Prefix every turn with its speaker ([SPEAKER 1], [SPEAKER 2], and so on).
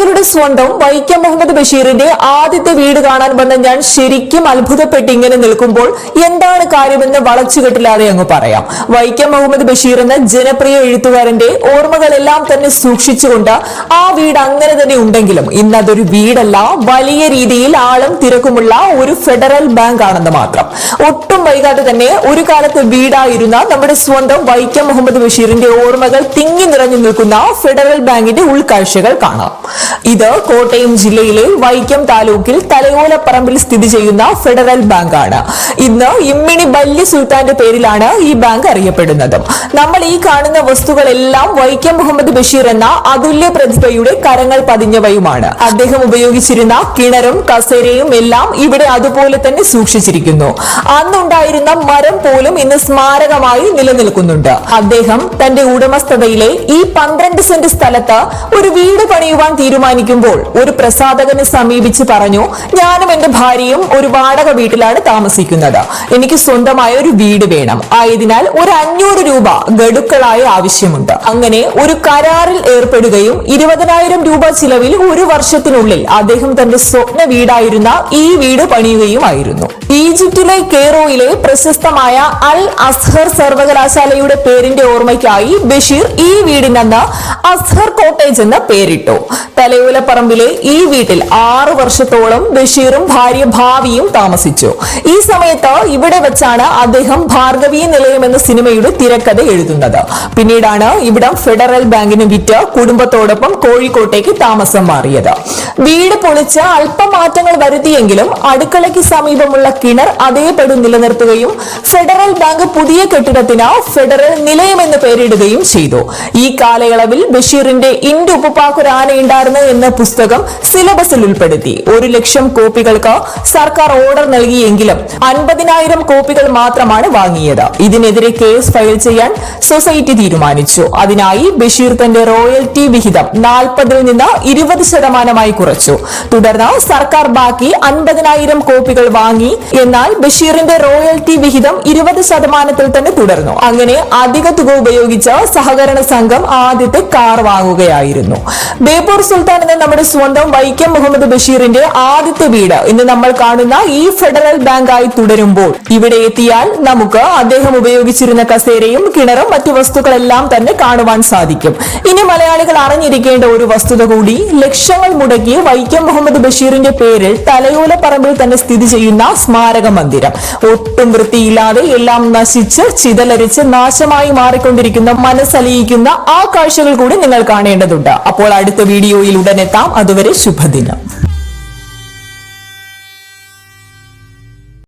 [SPEAKER 1] മലയാളികളുടെ സ്വന്തം വൈക്കം മുഹമ്മദ് ബഷീറിന്റെ ആദ്യത്തെ വീട് കാണാൻ വന്ന ഞാൻ ശരിക്കും അത്ഭുതപ്പെട്ട് ഇങ്ങനെ നിൽക്കുമ്പോൾ എന്താണ് കാര്യമെന്ന് വളച്ചുകെട്ടില്ലാതെ അങ്ങ് പറയാം. വൈക്കം മുഹമ്മദ് ബഷീർ എന്ന ജനപ്രിയ എഴുത്തുകാരന്റെ ഓർമ്മകളെല്ലാം തന്നെ സൂക്ഷിച്ചുകൊണ്ട് ആ വീട് അങ്ങനെ തന്നെ ഉണ്ടെങ്കിലും ഇന്ന് അതൊരു വീടല്ല വലിയ രീതിയിൽ ആളും തിരക്കുമുള്ള ഒരു ഫെഡറൽ ബാങ്ക് ആണെന്ന് മാത്രം. ഒട്ടും വൈകാതെ തന്നെ ഒരു കാലത്ത് വീടായിരുന്ന നമ്മുടെ സ്വന്തം വൈക്കം മുഹമ്മദ് ബഷീറിന്റെ ഓർമ്മകൾ തിങ്ങി നിറഞ്ഞു നിൽക്കുന്ന ഫെഡറൽ ബാങ്കിന്റെ ഉൾക്കാഴ്ചകൾ കാണാം. ഇത് കോട്ടയം ജില്ലയിലെ വൈക്കം താലൂക്കിൽ തലയോലപ്പറമ്പിൽ സ്ഥിതി ചെയ്യുന്ന ഫെഡറൽ ബാങ്കാണ്. ഇന്ന് ഇമ്മിണി ബല്യ സുൽത്താന്റെ പേരിലാണ് ഈ ബാങ്ക് അറിയപ്പെടുന്നത്. നമ്മൾ ഈ കാണുന്ന വസ്തുക്കളെല്ലാം വൈക്കം മുഹമ്മദ് ബഷീർ എന്ന അതുല്യ പ്രതിഭയുടെ കരങ്ങൾ പതിഞ്ഞവയുമാണ്. അദ്ദേഹം ഉപയോഗിച്ചിരുന്ന കിണറും കസേരയും എല്ലാം ഇവിടെ അതുപോലെ തന്നെ സൂക്ഷിച്ചിരിക്കുന്നു. അന്നുണ്ടായിരുന്ന മരം പോലും ഇന്ന് സ്മാരകമായി നിലനിൽക്കുന്നുണ്ട്. അദ്ദേഹം തന്റെ ഉടമസ്ഥതയിലെ ഈ പന്ത്രണ്ട് സെന്റ് സ്ഥലത്ത് ഒരു വീട് പണിയുവാൻ തീരുമാനിക്കുമ്പോൾ ഒരു പ്രസാധകനെ സമീപിച്ച് പറഞ്ഞു ഞാനും എന്റെ ഭാര്യയും ഒരു വാടക വീട്ടിലാണ് താമസിക്കുന്നത്. എനിക്ക് സ്വന്തമായ ഒരു വീട് വേണം. ആയതിനാൽ ഒരു അഞ്ഞൂറ് രൂപ ഗഡുക്കളായി ആവശ്യമുണ്ട്. അങ്ങനെ ഒരു കരാറിൽ ഏർപ്പെടുകയും ഇരുപതിനായിരം രൂപ ചിലവിൽ ഒരു വർഷത്തിനുള്ളിൽ അദ്ദേഹം തന്റെ സ്വപ്ന വീടായിരുന്ന ഈ വീട് പണിയുകയുമായിരുന്നു. ഈജിപ്തിലെ കേറോയിലെ പ്രശസ്തമായ അൽ അസ്ഹർ സർവകലാശാലയുടെ പേരിന്റെ ഓർമ്മയ്ക്കായി ബഷീർ ഈ വീടിനെന്ന് അസ്ഹർ കോട്ടേജ് എന്ന് പേരിട്ടു. തലയോലപ്പറമ്പിലെ ഈ വീട്ടിൽ ആറു വർഷത്തോളം ബഷീറും ഭാര്യ ഭാവിയും താമസിച്ചു. ഈ സമയത്ത് ഇവിടെ വെച്ചാണ് അദ്ദേഹം ഭാർഗവീ നിലയം എന്ന സിനിമയുടെ തിരക്കഥ എഴുതുന്നത്. പിന്നീടാണ് ഇവിടം ഫെഡറൽ ബാങ്കിന് വിറ്റ് കുടുംബത്തോടൊപ്പം കോഴിക്കോട്ടേക്ക് താമസം മാറിയത്. വീട് പൊളിച്ച് അല്പം മാറ്റങ്ങൾ വരുത്തിയെങ്കിലും അടുക്കളയ്ക്ക് സമീപമുള്ള കിണർ അതേപടി നിലനിർത്തുകയും ഫെഡറൽ ബാങ്ക് പുതിയ കെട്ടിടത്തിന് ഫെഡറൽ നിലയം എന്ന് പേരിടുകയും ചെയ്തു. ഈ കാലയളവിൽ ബഷീറിന്റെ ഇൻഡ് ഉപ്പുപ്പാക്കൊരാനയുണ്ടായിരുന്നു എന്ന പുസ്തകം സിലബസിൽ ഉൾപ്പെടുത്തി. ഒരു ലക്ഷം കോപ്പികൾക്ക് സർക്കാർ ഓർഡർ നൽകിയെങ്കിലും അൻപതിനായിരം കോപ്പികൾ മാത്രമാണ് വാങ്ങിയത്. ഇതിനെതിരെ കേസ് ഫയൽ ചെയ്യാൻ സൊസൈറ്റി തീരുമാനിച്ചു. അതിനായി ബഷീർ തന്റെ റോയൽറ്റി വിഹിതം നാൽപ്പതിൽ നിന്ന് ഇരുപത് ശതമാനമായി കുറച്ചു. തുടർന്ന് സർക്കാർ ബാക്കി അൻപതിനായിരം കോപ്പികൾ വാങ്ങി. എന്നാൽ ബഷീറിന്റെ റോയൽറ്റി വിഹിതം ഇരുപത് ശതമാനത്തിൽ തന്നെ തുടർന്നു. അങ്ങനെ അധിക തുക ഉപയോഗിച്ച് സഹകരണ സംഘം ആദ്യത്തെ കാർ വാങ്ങുകയായിരുന്നു. ബേപ്പൂർ സുൽത്താൻ എന്ന നമ്മുടെ സ്വന്തം വൈക്കം മുഹമ്മദ് ബഷീറിന്റെ ആദ്യത്തെ വീട് ഇന്ന് നമ്മൾ കാണുന്ന ഈ ഫെഡറൽ ബാങ്കായി തുടരുമ്പോൾ. ഇവിടെ എത്തിയാൽ നമുക്ക് അദ്ദേഹം ഉപയോഗിച്ചിരുന്ന കസേരയും കിണറും മറ്റു വസ്തുക്കളെല്ലാം തന്നെ കാണുവാൻ സാധിക്കും. ഇനി മലയാളികൾ അറിഞ്ഞിരിക്കേണ്ട ഒരു വസ്തുത കൂടി ലക്ഷങ്ങൾ മുടക്കി വൈക്കം മുഹമ്മദ് ബഷീറിന്റെ പേരിൽ തലയോല പറമ്പിൽ തന്നെ സ്ഥിതി ചെയ്യുന്ന സ്മാരക മന്ദിരം. ഒട്ടും വൃത്തിയില്ലാതെ എല്ലാം നശിച്ച് ചിതലരിച്ച് നാശമായി മാറിക്കൊണ്ടിരിക്കുന്ന മനസ്സലിയിക്കുന്ന ആ കാഴ്ചകൾ കൂടി നിങ്ങൾ കാണേണ്ടതുണ്ട്. അപ്പോൾ അടുത്ത വീഡിയോയിൽ ഉടനെത്താം അതുവരെ ശുഭദിനം.